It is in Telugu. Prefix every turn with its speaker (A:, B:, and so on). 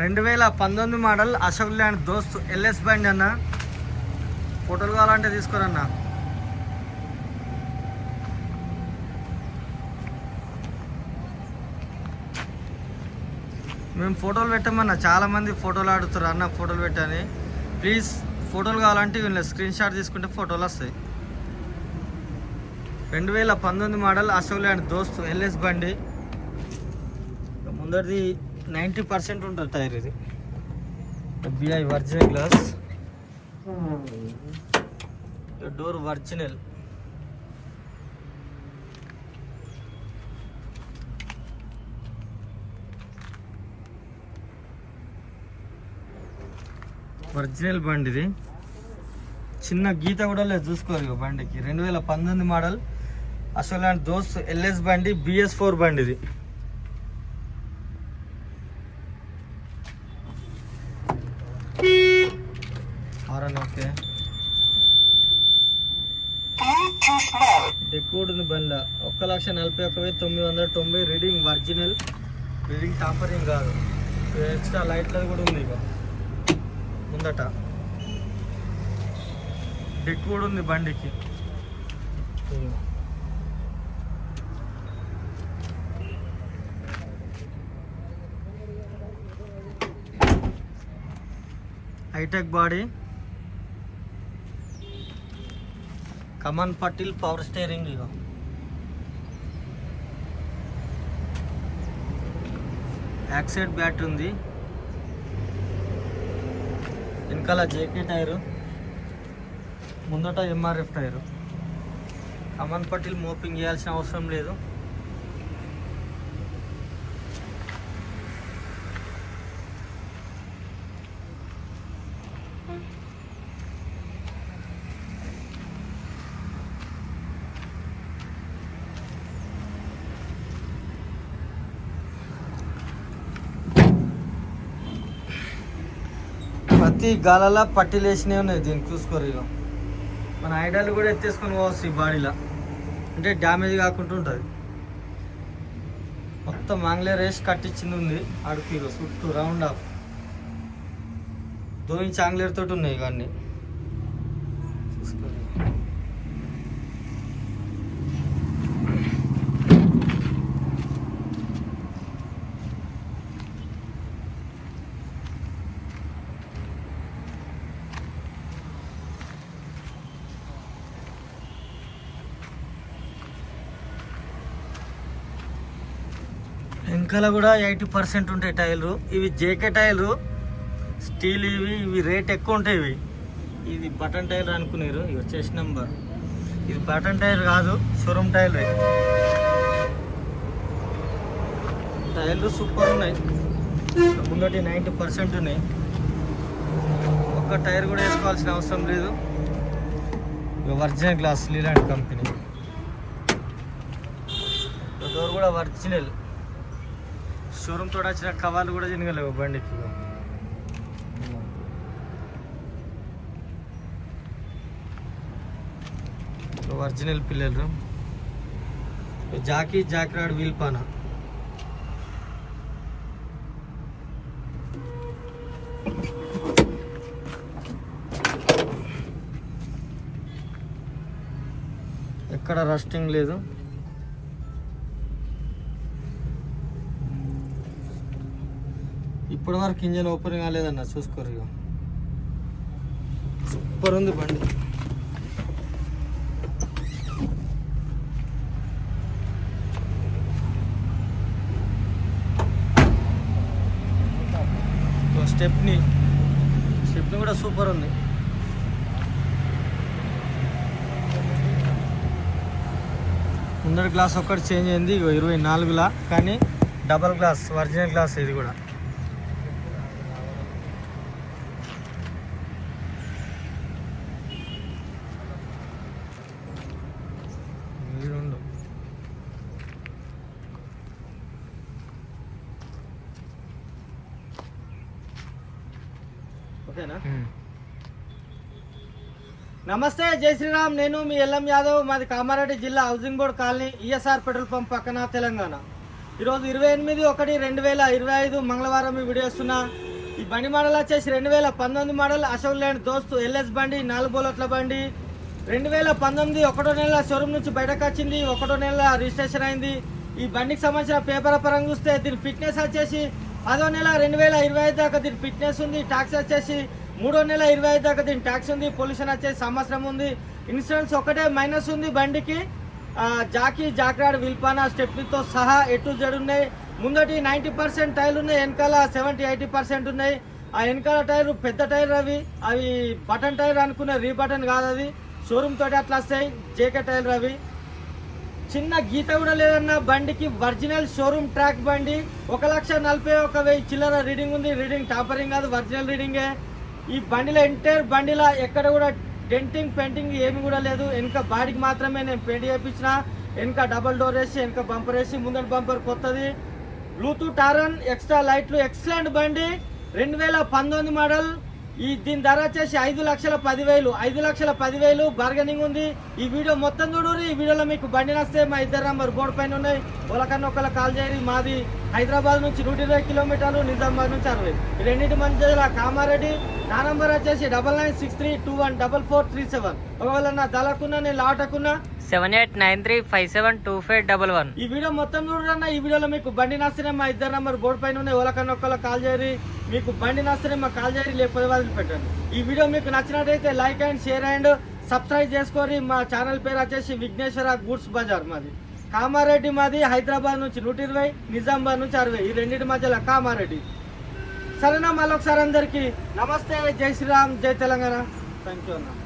A: రెండు వేల పంతొమ్మిది model Ashok Leyland Dost LS బండి అన్న. ఫోటోలు కావాలంటే తీసుకోరన్న. మేము ఫోటోలు పెట్టమన్నా. చాలా మంది ఫోటోలు ఆడుతారు అన్న ఫోటోలు పెట్టని. ప్లీజ్ ఫోటోలు కావాలంటే వీళ్ళ స్క్రీన్ షాట్ తీసుకుంటే ఫోటోలు వస్తాయి. రెండు వేల పంతొమ్మిది model Ashok Leyland Dost LS బండి. ముందరిది నైంటీ పర్సెంట్ ఉంటుంది టైర్ ఇది. బిఐ వర్జినల్ గ్లాస్ డోర్ వర్జినల్ ఒరిజినల్ బండి ఇది. చిన్న గీత కూడా లేదు చూసుకోరు బండికి. రెండు వేల పంతొమ్మిది మోడల్. అసలు లాంటి దోస్త్ ఎల్ఎస్ బండి బిఎస్ ఫోర్ బండి ఇది. Horn okay. డెకోడ్ ఉంది బండ్ల. ఒక్క లక్ష నలభై ఒక్క వెయ్యి తొమ్మిది వందల తొంభై రీడింగ్ ఒరిజినల్. రీడింగ్ టాపరింగ్ కాదు. ఎక్స్ట్రా లైట్లది కూడా ఉంది ఇక ముందట. డెక్ కూడా ఉంది బండికి hitech body. Aman పటిల్ power steering ఇగో. యాక్సైడ్ బ్యాటరీ ఉంది. వెనకాల జేకే టైరు ముందట ఎంఆర్ఎఫ్ టైరు అమన్ పట్టిల్ మోపింగ్ చేయాల్సిన అవసరం లేదు. ప్రతి గాలలో పట్టిలేసినవి ఉన్నాయి దీన్ని చూసుకోరు ఇక మన ఐడాలు కూడా ఎత్తేసుకొని పోవచ్చు ఈ బాడీలో. అంటే డ్యామేజ్ కాకుండా ఉంటుంది. మొత్తం మాంగ్లే రేస్ కట్టించింది ఉంది. అడుగు ఇక చుట్టూ రౌండ్ ఆఫ్. దోయించి ఆంగ్లేర్ తోటి ఉన్నాయి ఇవన్నీ. చూసుకోరు వెనకాల కూడా ఎయిటీ పర్సెంట్ ఉంటాయి టైర్లు. ఇవి జేకే టైర్లు. స్టీల్ ఇవి ఇవి రేట్ ఎక్కువ ఉంటాయి ఇవి. ఇది బటన్ టైర్ అనుకున్నారు ఇవి వచ్చేసి నెంబర్. ఇది బటన్ టైర్ కాదు షోరూమ్ టైర్. టైర్లు సూపర్ ఉన్నాయి. ముందటి నైంటీ పర్సెంట్ ఉన్నాయి. ఒక్క టైర్ కూడా వేసుకోవాల్సిన అవసరం లేదు. ఇక original glass Leyland company. Door కూడా ఒరిజినల్. షోరూమ్ తోడు వచ్చిన కవర్లు కూడా తినగలేవు బండికి ఒరిజినల్ పిల్లలు జాకీ జాక్రాడ్ వీల్పానా ఎక్కడ రస్టింగ్ లేదు. ఇప్పటి వరకు ఇంజన్ ఓపెన్ కాలేదన్న చూసుకోరు ఇక సూపర్ ఉంది బండి. స్టెప్ని స్టెప్ని కూడా సూపర్ ఉంది. ముందర గ్లాస్ ఒక్కటి చేంజ్ అయింది ఇరవై నాలుగులా కానీ డబల్ గ్లాస్ ఒరిజినల్ గ్లాస్ ఇది కూడా ఇవి రెండు ఓకేనా నమస్తే జై శ్రీరామ్. నేను మీ ఎల్ఎం యాదవ్. మాది కామారెడ్డి జిల్లా housing board colony ESR petrol pump పక్కన తెలంగాణ. ఈరోజు ఇరవై ఎనిమిది ఒకటి రెండు వేల ఇరవై ఐదు మంగళవారం ఈ వీడియో ఇస్తున్నా ఈ బండి మోడల్ వచ్చేసి రెండు వేల పంతొమ్మిది model Ashok Leyland Dost LS బండి నాలుగు బోలట్ల బండి. రెండు వేల పంతొమ్మిది ఒకటో నెల షోరూమ్ నుంచి బయటకు వచ్చింది. ఒకటో నెల రిజిస్ట్రేషన్ అయింది. ఈ బండికి సంబంధించిన పేపర్ పరంగా చూస్తే దీని ఫిట్నెస్ వచ్చేసి పదో నెల రెండు వేల ఇరవై ఐదు దాకా దీని ఫిట్నెస్ ఉంది ట్యాక్స్ వచ్చేసి మూడో నెల ఇరవై ఐదు దాకా దీని ట్యాక్స్ ఉంది పొల్యూషన్ వచ్చేసి సంవత్సరం ఉంది. ఇన్సూరెన్స్ ఒకటే మైనస్ ఉంది బండికి. జాకీ జాక్రాడ్ విల్పానా స్టెప్నీతో సహా ఎటు జడున్నాయి ముందటి నైంటీ పర్సెంట్ టైర్లు ఉన్నాయి వెనకాల సెవెంటీ ఎయిటీ పర్సెంట్ ఉన్నాయి. ఆ వెనకాల టైర్ పెద్ద టైర్ అవి. అవి బటన్ టైర్ అనుకునే రీబటన్ కాదు అది. షోరూమ్ తోటి అట్లా వస్తాయి జేకే టైర్ అవి. చిన్న గీత కూడా లేదన్న బండికి ఒరిజినల్ షోరూమ్ ట్రాక్ బండి. ఒక లక్ష నలభై ఒక వెయ్యి చిల్లర రీడింగ్ ఉంది. రీడింగ్ టాపరింగ్ కాదు ఒరిజినల్ రీడింగే ఈ బండిలో ఎంటైర్ బండిలో ఎక్కడ కూడా డెంటింగ్ పెయింటింగ్ ఏమి కూడా లేదు. వెనుక బాడీకి మాత్రమే నేను పెయింట్ చేయించిన. వెనుక డబల్ డోర్ వేసి వెనక బంపర్ వేసి ముందర బంపర్ కొత్తది. బ్లూటూత్ టారన్ ఎక్స్ట్రా లైట్లు ఎక్సలెంట్ బండి. రెండు వేల పంతొమ్మిది మోడల్. ఈ దీని ధర వచ్చేసి ఐదు లక్షల పదివేలు ఐదు లక్షల పదివేలు. బార్గెనింగ్ ఉంది. ఈ వీడియో మొత్తం చూడరు ఈ వీడియోలో మీకు బండి నస్తే మా ఇద్దరు నంబర్ బోర్డు పైన ఉన్నాయి. ఒకకన్నా ఒకళ్ళ కాల్ చేయండి మాది హైదరాబాద్ నుంచి నూట ఇరవై కిలోమీటర్లు నిజామాబాద్ నుంచి అరవై. ఈ రెండింటి మధ్యలో కామారెడ్డి నా నంబర్ వచ్చేసి double nine six three two one double four three seven. ఒకవేళ నా దళకున్నా నేను లాటకున్నా
B: seven eight nine three five seven two five double one.
A: ఈ వీడియో మొత్తం చూడరన్న ఈ వీడియోలో మీకు బండి నస్తేనే మా ఇద్దరు నంబర్ బోర్డు పైన ఉన్న ఎవరికన్నా ఒకళ్ళ కాల్ చేయరు. మీకు బండి నస్తేనే మా కాల్ చేయరు. లేకపోతే వదిలి పెట్టండి. ఈ వీడియో మీకు నచ్చినట్టయితే like and share and subscribe చేసుకోరి మా ఛానల్ పేరు వచ్చేసి విఘ్నేశ్వర గూడ్స్ బజార్ మాది. కామారెడ్డి మాది హైదరాబాద్ నుంచి నూట ఇరవై నిజామాబాద్ నుంచి అరవై. ఈ రెండింటి మధ్యలో కామారెడ్డి. సరేనా? మళ్ళొకసారి అందరికీ నమస్తే. జై శ్రీరామ్. జై తెలంగాణ. థ్యాంక్ యూ అన్న.